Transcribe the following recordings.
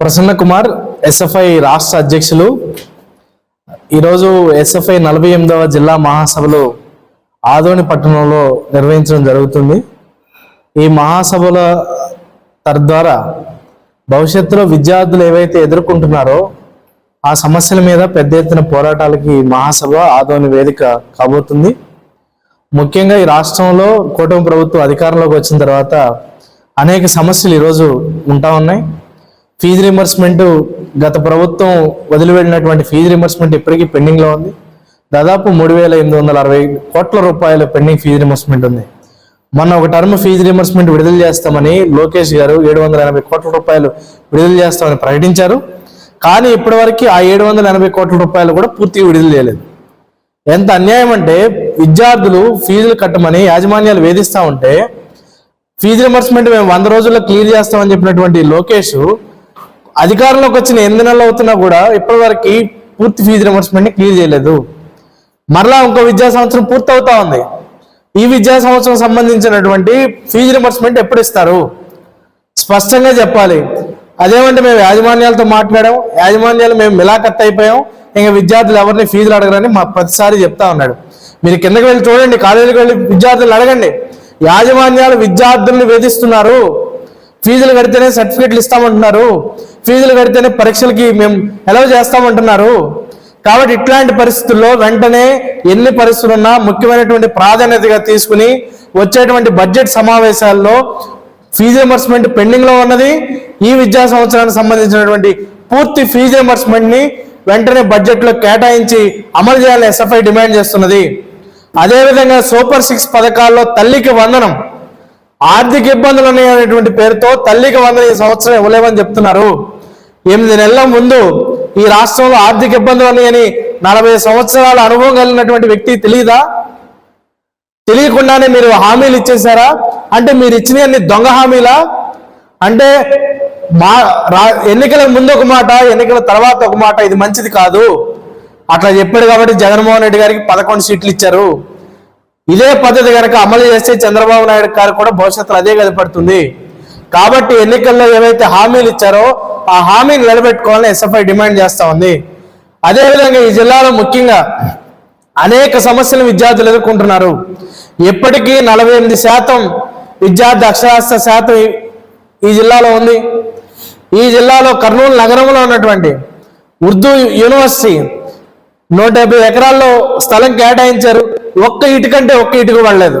Prasanna Kumar SFI రాష్ట్ర అధ్యక్షులు. ఈరోజు ఎస్ఎఫ్ఐ నలభై ఎనిమిదవ జిల్లా మహాసభలు ఆదోని పట్టణంలో నిర్వహించడం జరుగుతుంది. ఈ మహాసభల తద్వారా భవిష్యత్తులో విద్యార్థులు ఏవైతే ఎదుర్కొంటున్నారో ఆ సమస్యల మీద పెద్ద ఎత్తున పోరాటాలకి మహాసభ ఆదోని వేదిక కాబోతుంది. ముఖ్యంగా ఈ రాష్ట్రంలో కూటమి ప్రభుత్వం అధికారంలోకి వచ్చిన తర్వాత అనేక సమస్యలు ఈరోజు ఉంటా ఉన్నాయి. ఫీజు రిమర్స్మెంట్ గత ప్రభుత్వం వదిలివెళ్ళినటువంటి ఫీజు రిమర్స్మెంట్ ఇప్పటికీ పెండింగ్లో ఉంది. దాదాపు మూడు వేల ఎనిమిది వందల అరవై కోట్ల రూపాయల పెండింగ్ ఫీజు రిమర్స్మెంట్ ఉంది. మొన్న ఒక టర్మ్ ఫీజు రిమర్స్మెంట్ విడుదల చేస్తామని లోకేష్ గారు ఏడు వందల ఎనభై కోట్ల రూపాయలు విడుదల చేస్తామని ప్రకటించారు. కానీ ఇప్పటివరకు ఆ ఏడు వందల ఎనభై కోట్ల రూపాయలు కూడా పూర్తిగా విడుదల చేయలేదు. ఎంత అన్యాయం అంటే విద్యార్థులు ఫీజులు కట్టమని యాజమాన్యాలు వేధిస్తా ఉంటే ఫీజు రిమర్స్మెంట్ మేము వంద రోజుల్లో క్లియర్ చేస్తామని చెప్పినటువంటి లోకేష్ అధికారంలోకి వచ్చిన ఎనిమిది నెలలు అవుతున్నా కూడా ఇప్పటివరకు పూర్తి ఫీజు రిమర్స్మెంట్ని క్లియర్ చేయలేదు. మరలా ఇంకో విద్యా సంవత్సరం పూర్తి అవుతా ఉంది. ఈ విద్యా సంవత్సరం సంబంధించినటువంటి ఫీజు రిమర్స్మెంట్ ఎప్పుడు ఇస్తారు? స్పష్టంగా చెప్పాలి. అదేమంటే మేము యాజమాన్యాలతో మాట్లాడాం యాజమాన్యాలు మేము మిలాఖత్ అయిపోయాం ఇంకా విద్యార్థులు ఎవరిని ఫీజులు అడగరని మా ప్రతిసారి చెప్తా ఉన్నాడు. మీరు కిందకి వెళ్ళి చూడండి కాలేజీకి వెళ్ళి విద్యార్థులు అడగండి. యాజమాన్యాలు విద్యార్థుల్ని వేధిస్తున్నారు. ఫీజులు కడితేనే సర్టిఫికెట్లు ఇస్తామంటున్నారు. ఫీజులు కడితేనే పరీక్షలకి మేము ఎలా చేస్తామంటున్నారు. కాబట్టి ఇట్లాంటి పరిస్థితుల్లో వెంటనే ఎన్ని పరిస్థితులు ఉన్నా ముఖ్యమైనటువంటి ప్రాధాన్యతగా తీసుకుని వచ్చేటువంటి బడ్జెట్ సమావేశాల్లో ఫీజు రిమర్స్మెంట్ పెండింగ్లో ఉన్నది. ఈ విద్యా సంవత్సరానికి సంబంధించినటువంటి పూర్తి ఫీజు రిమర్స్మెంట్ వెంటనే బడ్జెట్లో కేటాయించి అమలు చేయాలని ఎస్ఎఫ్ఐ డిమాండ్ చేస్తున్నది. అదేవిధంగా సూపర్ సిక్స్ పథకాల్లో తల్లికి వందనం. ఆర్థిక ఇబ్బందులు అనేటువంటి పేరుతో తల్లికి వందల సంవత్సరం ఇవ్వలేమని చెప్తున్నారు. ఎనిమిది నెలల ముందు ఈ రాష్ట్రంలో ఆర్థిక ఇబ్బందులు ఉన్నాయని నలభై సంవత్సరాల అనుభవం కలిగినటువంటి వ్యక్తి తెలియదా తెలియకుండానే మీరు హామీలు ఇచ్చేసారా అంటే మీరు ఇచ్చినవన్నీ దొంగ హామీలా? అంటే మా ఎన్నికల ముందు ఒక మాట ఎన్నికల తర్వాత ఒక మాట ఇది మంచిది కాదు. అట్లా చెప్పాడు కాబట్టి జగన్మోహన్ రెడ్డి గారికి పదకొండు సీట్లు ఇచ్చారు. ఇదే పద్ధతి కనుక అమలు చేస్తే చంద్రబాబు నాయుడు గారు కూడా భవిష్యత్తులో అదే గదిపడుతుంది కాబట్టి ఎన్నికల్లో ఏవైతే హామీలు ఇచ్చారో ఆ హామీని నిలబెట్టుకోవాలని ఎస్ఎఫ్ఐ డిమాండ్ చేస్తా ఉంది. అదేవిధంగా ఈ జిల్లాలో ముఖ్యంగా అనేక సమస్యలు విద్యార్థులు ఎదుర్కొంటున్నారు. ఎప్పటికీ నలభై ఎనిమిది శాతం విద్యార్థి అక్షరాస్యత శాతం ఈ- జిల్లాలో ఉంది. ఈ జిల్లాలో కర్నూలు నగరంలో ఉన్నటువంటి ఉర్దూ యూనివర్సిటీ నూట ఎకరాల్లో స్థలం కేటాయించారు. ఒక్క ఇటుకంటే ఒక్క ఇటుక పడలేదు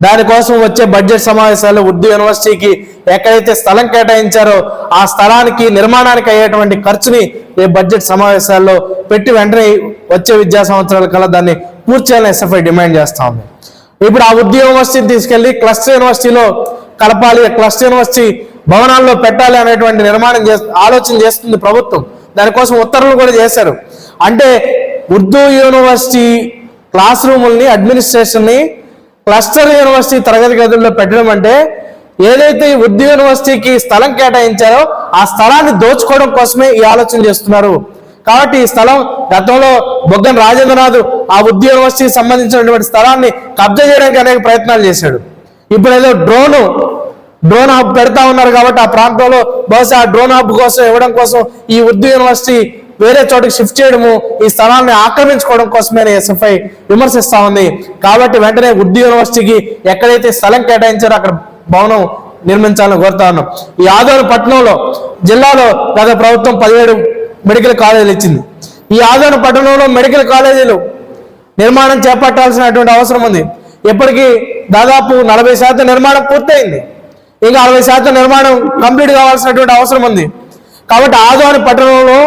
దానికోసం వచ్చే బడ్జెట్ సమావేశాల్లో ఉర్దూ యూనివర్సిటీకి ఎక్కడైతే స్థలం కేటాయించారో ఆ స్థలానికి నిర్మాణానికి అయ్యేటువంటి ఖర్చుని ఈ బడ్జెట్ సమావేశాల్లో పెట్టి వెంటనే వచ్చే విద్యా సంవత్సరాల కల్లా దాన్ని పూర్తి చేయాలని ఎస్ఎఫ్ఐ డిమాండ్ చేస్తా ఉంది. ఇప్పుడు ఆ ఉర్దూ యూనివర్సిటీని తీసుకెళ్ళి క్లస్టర్ యూనివర్సిటీలో కలపాలి క్లస్టర్ యూనివర్సిటీ భవనాల్లో పెట్టాలి అనేటువంటి నిర్మాణం చేస్తూ ఆలోచన చేస్తుంది ప్రభుత్వం. దానికోసం ఉత్తర్వులు కూడా చేశారు. అంటే ఉర్దూ యూనివర్సిటీ క్లాస్ రూముల్ని అడ్మినిస్ట్రేషన్ని క్లస్టర్ యూనివర్సిటీ తరగతి గదుల్లో పెట్టడం అంటే ఏదైతే ఈ ఉర్దూ యూనివర్సిటీకి స్థలం కేటాయించారో ఆ స్థలాన్ని దోచుకోవడం కోసమే ఈ ఆలోచన చేస్తున్నారు. కాబట్టి ఈ స్థలం గతంలో బొగ్గన రాజేంద్రనాథ్ ఆ ఉర్దూ యూనివర్సిటీకి సంబంధించినటువంటి స్థలాన్ని కబ్జా చేయడానికి అనేక ప్రయత్నాలు చేశాడు. ఇప్పుడు ఏదో డ్రోను డ్రోన్ హబ్ పెడతా ఉన్నారు కాబట్టి ఆ ప్రాంతంలో బహుశా ఆ డ్రోన్ హబ్ కోసం ఇవ్వడం కోసం ఈ ఉర్దూ యూనివర్సిటీ వేరే చోటికి షిఫ్ట్ చేయడము ఈ స్థలాన్ని ఆక్రమించుకోవడం కోసమే ఎస్ఎఫ్ఐ విమర్శిస్తా ఉంది. కాబట్టి వెంటనే ఉర్దూ యూనివర్సిటీకి ఎక్కడైతే స్థలం కేటాయించారో అక్కడ భవనం నిర్మించాలని కోరుతా ఉన్నాం. ఈ ఆదోని పట్టణంలో జిల్లాలో గత ప్రభుత్వం పదిహేడు మెడికల్ కాలేజీలు ఇచ్చింది. ఈ ఆదోని పట్టణంలో మెడికల్ కాలేజీలు నిర్మాణం చేపట్టాల్సినటువంటి అవసరం ఉంది. ఇప్పటికీ దాదాపు నలభై శాతం నిర్మాణం పూర్తయింది. ఇంకా అరవై శాతం నిర్మాణం కంప్లీట్ కావాల్సినటువంటి అవసరం ఉంది. కాబట్టి ఆదోని పట్టణంలో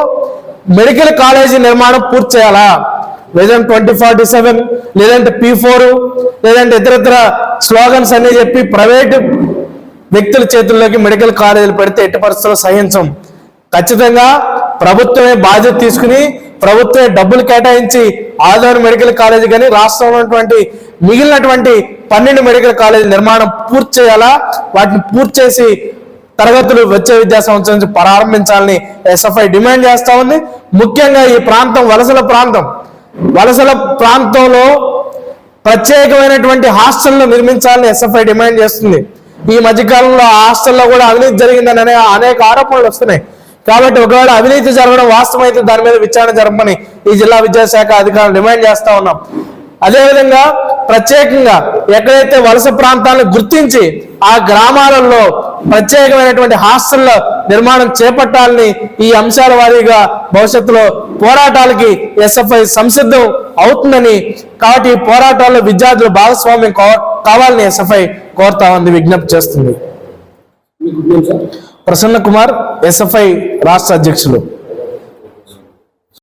మెడికల్ కాలేజీ నిర్మాణం పూర్తి చేయాలా? లేదంటే ట్వంటీ ఫార్టీ సెవెన్ లేదంటే పీ ఫోర్ లేదంటే ఇతరత్ర స్లోగన్స్ అన్ని చెప్పి ప్రైవేటు వ్యక్తుల చేతుల్లోకి మెడికల్ కాలేజీలు పెడితే ఎట్టి పరిస్థితుల్లో సహించం. ఖచ్చితంగా ప్రభుత్వమే బాధ్యత తీసుకుని ప్రభుత్వమే డబ్బులు కేటాయించి ఆదోని మెడికల్ కాలేజీ కానీ రాష్ట్రంలో ఉన్నటువంటి మిగిలినటువంటి పన్నెండు మెడికల్ కాలేజీ నిర్మాణం పూర్తి చేయాలా? వాటిని పూర్తి చేసి తరగతులు వచ్చే విద్యా సంవత్సరం నుంచి ప్రారంభించాలని ఎస్ఎఫ్ఐ డిమాండ్ చేస్తా ఉంది. ముఖ్యంగా ఈ ప్రాంతం వలసల ప్రాంతం. వలసల ప్రాంతంలో ప్రత్యేకమైనటువంటి హాస్టల్లో నిర్మించాలని ఎస్ఎఫ్ఐ డిమాండ్ చేస్తుంది. ఈ మధ్యకాలంలో హాస్టల్లో కూడా అవినీతి జరిగిందని అనే అనేక ఆరోపణలు వస్తున్నాయి. కాబట్టి ఒకవేళ అవినీతి జరగడం వాస్తవమైతే దాని మీద విచారణ జరపని ఈ జిల్లా విద్యాశాఖ అధికారులు డిమాండ్ చేస్తా ఉన్నాం. అదేవిధంగా ప్రత్యేకంగా ఎక్కడైతే వలస ప్రాంతాలను గుర్తించి ఆ గ్రామాలలో ప్రత్యేకమైనటువంటి హాస్టళ్ళ నిర్మాణం చేపట్టాలని ఈ అంశాల వారీగా భవిష్యత్తులో పోరాటాలకి ఎస్ఎఫ్ఐ సంసిద్ధం అవుతుందని కాబట్టి ఈ పోరాటాల్లో విద్యార్థులు భాగస్వామ్యం కావ- కావాలని ఎస్ఎఫ్ఐ కోరుతా ఉంది విజ్ఞప్తి చేస్తుంది. ప్రసన్న కుమార్ ఎస్ఎఫ్ఐ రాష్ట్ర అధ్యక్షులు.